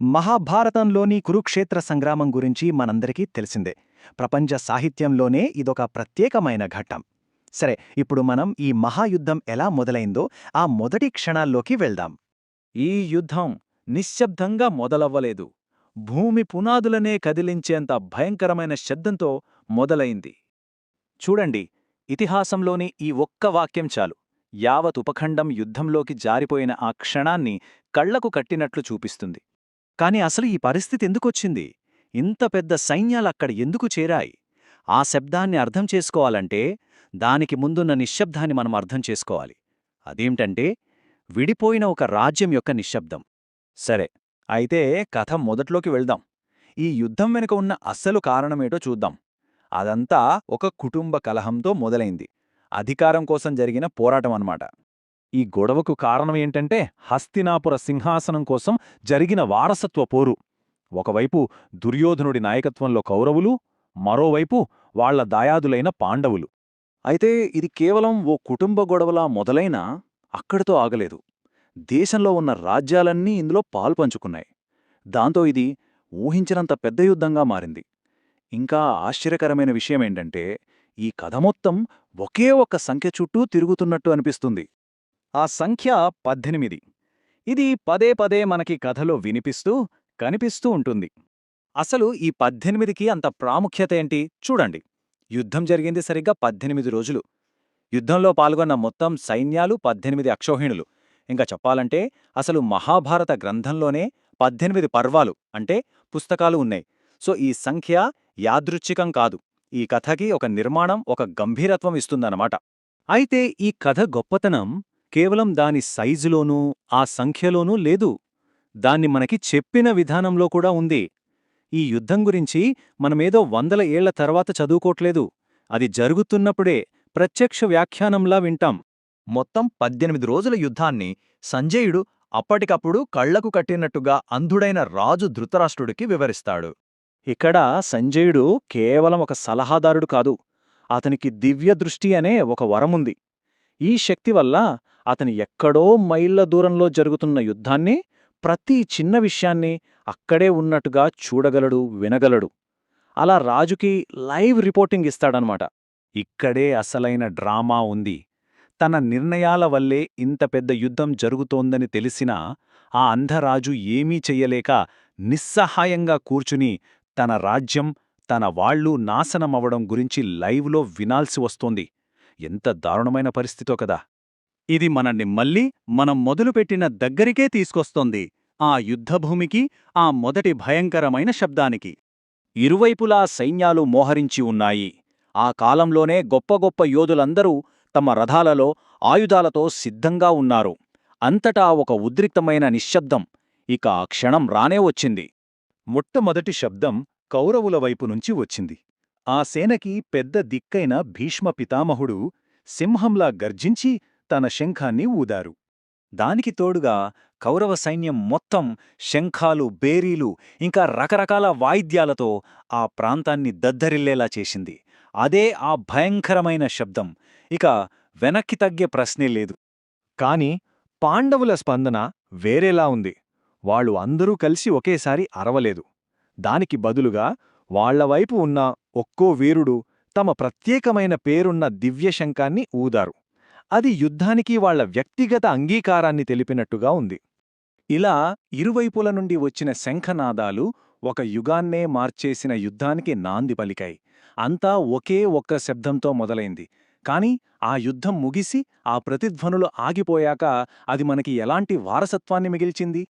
మహాభారతంలోని కురుక్షేత్ర సంగ్రామం గురించి మనందరికీ తెలిసిందే. ప్రపంచ సాహిత్యంలోనే ఇదొక ప్రత్యేకమైన ఘట్టం. సరే ఇప్పుడు మనం ఈ మహాయుద్ధం ఎలా మొదలైందో ఆ మొదటి క్షణాల్లోకి వెళ్దాం. ఈ యుద్ధం నిశ్శబ్దంగా మొదలవ్వలేదు. భూమి పునాదులనే కదిలించేంత భయంకరమైన శబ్దంతో మొదలైంది. చూడండి ఇతిహాసంలోని ఈ ఒక్క వాక్యం చాలు. యావత్ ఉపఖండం యుద్ధంలోకి జారిపోయిన ఆ క్షణాన్ని కళ్ళకు కట్టినట్లు చూపిస్తుంది. కాని అసలు ఈ పరిస్థితి ఎందుకొచ్చింది? ఇంత పెద్ద సైన్యాలక్కడ ఎందుకు చేరాయి? ఆ శబ్దాన్ని అర్థం చేసుకోవాలంటే దానికి ముందున్న నిశ్శబ్దాన్ని మనం అర్థం చేసుకోవాలి. అదేంటంటే విడిపోయిన ఒక రాజ్యం యొక్క నిశ్శబ్దం. సరే అయితే కథ మొదట్లోకి వెళ్దాం. ఈ యుద్ధం వెనుక ఉన్న అస్సలు కారణమేటో చూద్దాం. అదంతా ఒక కుటుంబ కలహంతో మొదలైంది. అధికారం కోసం జరిగిన పోరాటం అన్నమాట ఈ గొడవకు కారణం ఏంటంటే హస్తినాపుర సింహాసనం కోసం జరిగిన వారసత్వ పోరు. ఒకవైపు దుర్యోధనుడి నాయకత్వంలో కౌరవులు మరోవైపు వాళ్ళ దాయాదులైన పాండవులు. అయితే ఇది కేవలం ఓ కుటుంబ గొడవలా మొదలైనా అక్కడితో ఆగలేదు. దేశంలో ఉన్న రాజ్యాలన్నీ ఇందులో పాల్పంచుకున్నాయి దాంతో ఇది ఊహించినంత పెద్ద యుద్ధంగా మారింది. ఇంకా ఆశ్చర్యకరమైన విషయమేంటంటే ఈ కథ మొత్తం ఒకే ఒక్క సంఖ్య చుట్టూ తిరుగుతున్నట్టు అనిపిస్తుంది. ఆ సంఖ్య పద్దెనిమిది. ఇది పదే పదే మనకి కథలో వినిపిస్తూ కనిపిస్తూ ఉంటుంది. అసలు ఈ పద్దెనిమిదికి అంత ప్రాముఖ్యత ఏంటి? చూడండి. యుద్ధం జరిగింది సరిగ్గా పద్దెనిమిది రోజులు. యుద్ధంలో పాల్గొన్న మొత్తం సైన్యాలు పద్దెనిమిది అక్షోహిణులు. ఇంకా చెప్పాలంటే అసలు మహాభారత గ్రంథంలోనే పద్దెనిమిది పర్వాలు అంటే పుస్తకాలు ఉన్నాయి. సో ఈ సంఖ్య యాదృచ్ఛికం కాదు. ఈ కథకి ఒక నిర్మాణం ఒక గంభీరత్వం ఇస్తుందన్నమాట. అయితే ఈ కథ గొప్పతనం కేవలం దాని సైజులోనూ ఆ సంఖ్యలోనూ లేదు. దాన్ని మనకి చెప్పిన విధానంలో కూడా ఉంది. ఈ యుద్ధం గురించి మనమేదో వందల ఏళ్ళ తర్వాత చదువుకోట్లేదు. అది జరుగుతున్నప్పుడే ప్రత్యక్ష వ్యాఖ్యానంలా వింటాం. మొత్తం పద్దెనిమిది రోజుల యుద్ధాన్ని సంజయుడు అప్పటికప్పుడు కళ్ళకు కట్టినట్టుగా అంధుడైన రాజు ధృతరాష్ట్రుడికి వివరిస్తాడు. ఇక్కడ సంజయుడు కేవలం ఒక సలహాదారుడు కాదు. అతనికి దివ్య దృష్టి అనే ఒక వరముంది. ఈ శక్తి వల్ల అతని ఎక్కడో మైళ్ళ దూరంలో జరుగుతున్న యుద్ధాన్ని ప్రతి చిన్న విషయాన్ని అక్కడే ఉన్నట్టుగా చూడగలడు వినగలడు. అలా రాజుకి లైవ్ రిపోర్టింగ్ ఇస్తాడనమాట. ఇక్కడే అసలైన డ్రామా ఉంది. తన నిర్ణయాల వల్లే ఇంత పెద్ద యుద్ధం జరుగుతోందని తెలిసినా ఆ అంధరాజు ఏమీ చెయ్యలేక నిస్సహాయంగా కూర్చుని తన రాజ్యం తన వాళ్ళు నాశనమవడం గురించి లైవ్లో వినాల్సి వస్తోంది. ఎంత దారుణమైన పరిస్థితో కదా! ఇది మనల్ని మళ్ళీ మనం మొదలుపెట్టిన దగ్గరికే తీసుకొస్తోంది ఆ యుద్ధభూమికి ఆ మొదటి భయంకరమైన శబ్దానికి. ఇరువైపులా సైన్యాలు మోహరించి ఉన్నాయి. ఆ కాలంలోనే గొప్ప గొప్ప యోధులందరూ తమ రథాలలో ఆయుధాలతో సిద్ధంగా ఉన్నారు. అంతటా ఒక ఉద్రిక్తమైన నిశ్శబ్దం ఇక ఆ క్షణం రానే వచ్చింది. మొట్టమొదటి శబ్దం కౌరవుల వైపు నుంచి వచ్చింది. ఆ సేనకి పెద్ద దిక్కైన భీష్మ పితామహుడు సింహంలా గర్జించి తన శంఖాన్ని ఊదారు. దానికి తోడుగా కౌరవ సైన్యం మొత్తం శంఖాలు బేరీలు ఇంకా రకరకాల వాయిద్యాలతో ఆ ప్రాంతాన్ని దద్దరిల్లేలా చేసింది. అదే ఆ భయంకరమైన శబ్దం. ఇక వెనక్కి తగ్గే ప్రశ్నే లేదు. కాని పాండవుల స్పందన వేరేలా ఉంది. వాళ్ళు అందరూ కలిసి ఒకేసారి అరవలేదు. దానికి బదులుగా వాళ్ళవైపు ఉన్న ఒక్కో వీరుడు తమ ప్రత్యేకమైన పేరున్న దివ్యశంఖాన్ని ఊదారు. అది యుద్ధానికి వాళ్ళ వ్యక్తిగత అంగీకారాన్ని తెలిపినట్టుగా ఉంది. ఇలా ఇరువైపుల నుండి వచ్చిన శంఖనాదాలు ఒక యుగాన్నే మార్చేసిన యుద్ధానికి నాంది పలికాయి. అంతా ఒకే ఒక్క శబ్దంతో మొదలైంది. కాని ఆ యుద్ధం ముగిసి ఆ ప్రతిధ్వనులు ఆగిపోయాక అది మనకి ఎలాంటి వారసత్వాన్ని మిగిల్చింది?